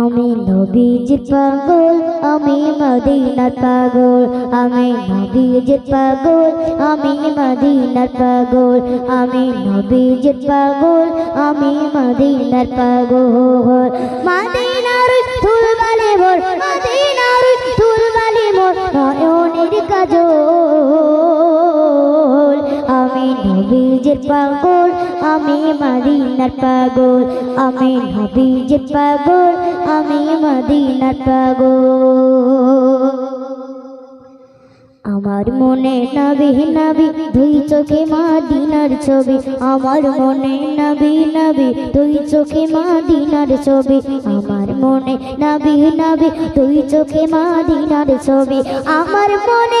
আমি নবীজির পাগল, আমি মদিনার পাগল, আমি নবীজির পাগল, আমি মদিনার পাগল, আমি নবীজির পাগল, আমি মদিনার পাগল। মদিনার ধুলবালি মোর, মদিনার ধুলবালি মোর, নয়নের কাজল। আমি নবীজির পাগল আমি মদিনার পাগল, আমি নবীজির পাগল, আমি মদিনার পাগল। আমার মনে নবী নবী, দুই চোখে মাদিনার ছবি। আমার মনে নবী নবী, দুই চোখে মাদিনার ছবি। আমার মনে নবী নবী, দুই চোখে মাদিনার ছবি। আমার মনে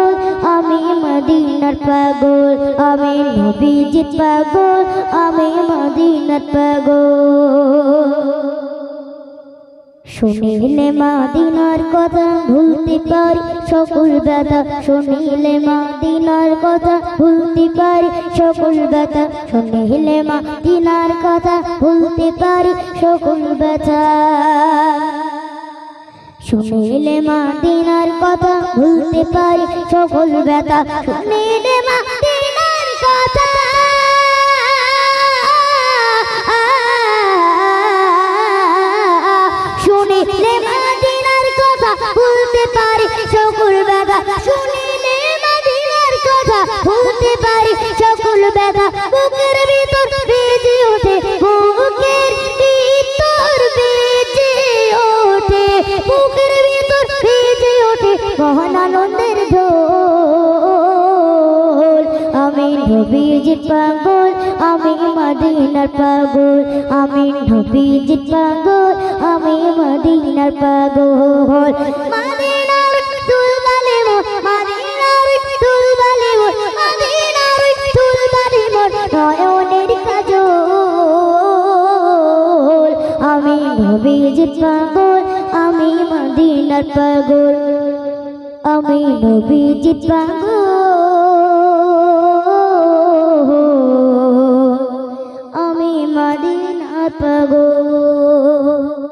মদিনার পাগল আমি নবীজির পাগল আমি মদিনার পাগল। শুনিলে মাদিনার কথা ভুলতে পারি, সকল ব্যথা শুনিলে মাদিনার কথা ভুলতে পারি, সকল ব্যথা শুনিলে মাদিনার কথা ভুলতে পারি, সকল ব্যথা। শুনিলে মাদিনার কথা ভুলতে পারি, সকল ব্যথা শুনিলে মাদিনার কথা। শুনিলে মাদিনার কথা ভুলতে পারি, সকল ব্যথা শুনিলে মাদিনার কথা ভুলতে পারি, সকল ব্যথা বুকের ভিতর বেজে ওঠে মহান ঢোল। আমি নবীজির পাগল, আমি মদিনার পাগল। আমি নবীজির পাগল, আমি মদিনার পাগল। আমি নবীজির পাগল, আমি মদিনার পাগল। আমি পাগল পাগল।